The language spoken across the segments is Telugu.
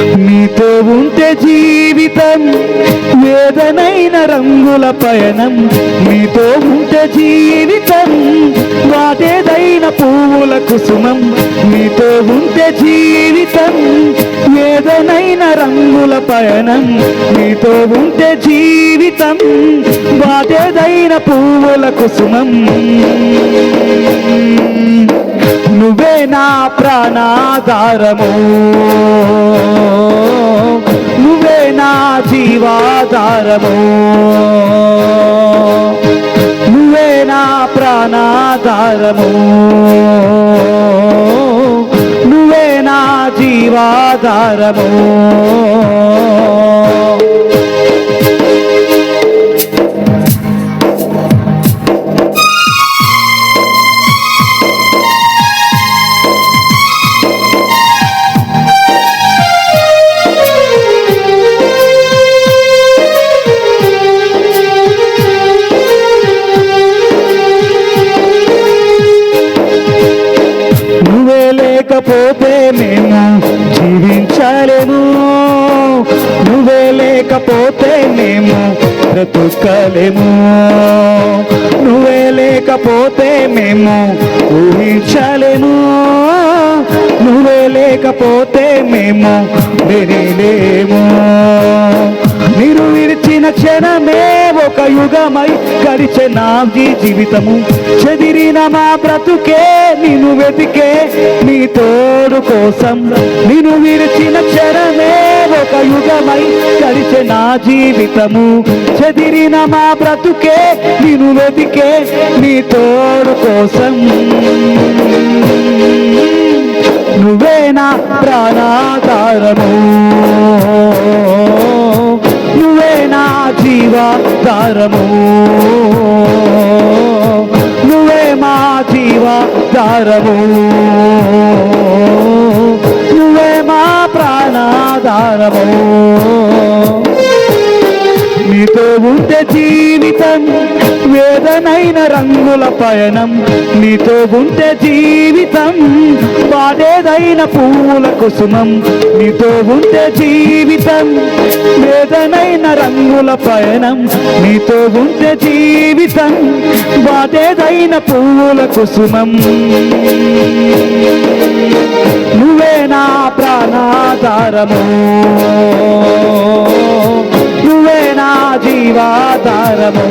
నీతో ఉంటే జీవితం వేదనైన రంగుల పయనం. నీతో ఉంటే జీవితం వాటేదైన పువ్వుల కుసుమం. నీతో ఉంటే జీవితం వేదనైన రంగుల పయనం నీతో ఉంటే జీవితం వాటేదైన పువ్వుల కుసుమం. నువ్వే నా ప్రాణాధారము. నువ్వే నా జీవాధారము. నువ్వే నా ప్రాణాధారము. జీవాధారము. లేకపోతే మేము జీవించలేము. నువ్వే లేకపోతే మేము బ్రతుకలేము. నువ్వే లేకపోతే మేము ఊహించలేము. నువ్వే లేకపోతే మేము వినలేము. నిరువి క్షణమే ఒక యుగమై గడిచే నా జీవితము. చెదిరిన మా బ్రతుకే నిన్ను వెతికే నీ తోడు కోసం. నిన్ను విరిచిన క్షణమే ఒక యుగమై గడిచే నా జీవితము. చెదిరిన మా బ్రతుకే నిన్ను వెతికే నీ తోడు కోసం. నువ్వే నా ప్రాణాధారము. జీవాధారము నువ్వే మా జీవాధారము నువ్వే మా ప్రాణాధారము. నీతో ఉంటే జీవితం వేదనైన రంగుల పయనం. నీతో ఉంటే జీవితం వాడేదైన పువ్వుల కుసుమం. నీతో ఉంటే జీవితం వేదనైన రంగుల పయనం. నీతో ఉంటే జీవితం వాడేదైన పువ్వుల కుసుమం. నువ్వే నా ప్రాణాధారము. నువ్వే జీవాధారము.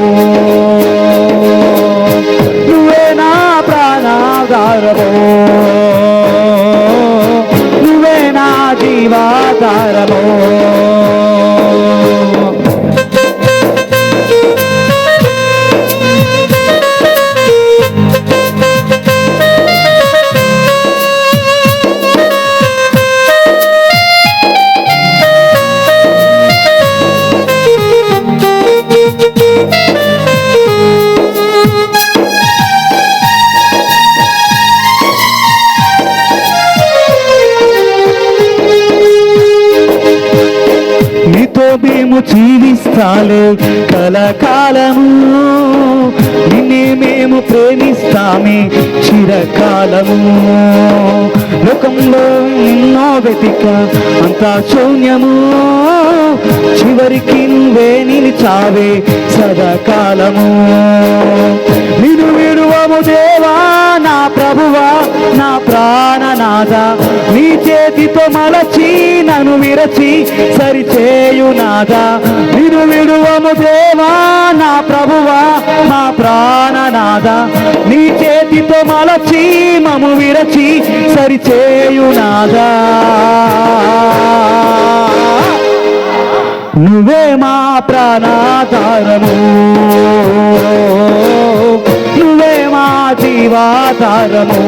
మేము జీవిస్తాలే కలకాలము. నిన్నే మేము ప్రేమిస్తామే చిరకాలము. లోకంలో ఎన్నో వెతిక అంతా శూన్యము. చివరికి నువ్వే నిలిచావే సదాకాలము. నిన్ను విడువము దేవా నా ప్రభువా నా ప్రాణనాథ నీ చేతితో మలచీ నన్ను విరచి సరిచేయునాదా విడు విడువము దేవా నా ప్రభువా నా ప్రాణనాదా. నీ చేతితో మలచి మము విరచి సరిచేయునాదా నువ్వే మా ప్రాణాధారము. నువ్వే మా జీవాధారము.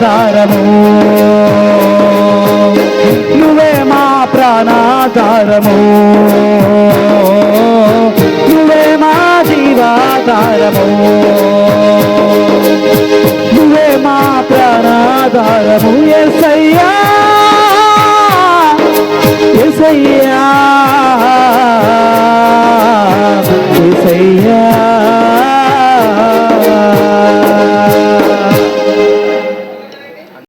జీవాధారము నువ్వే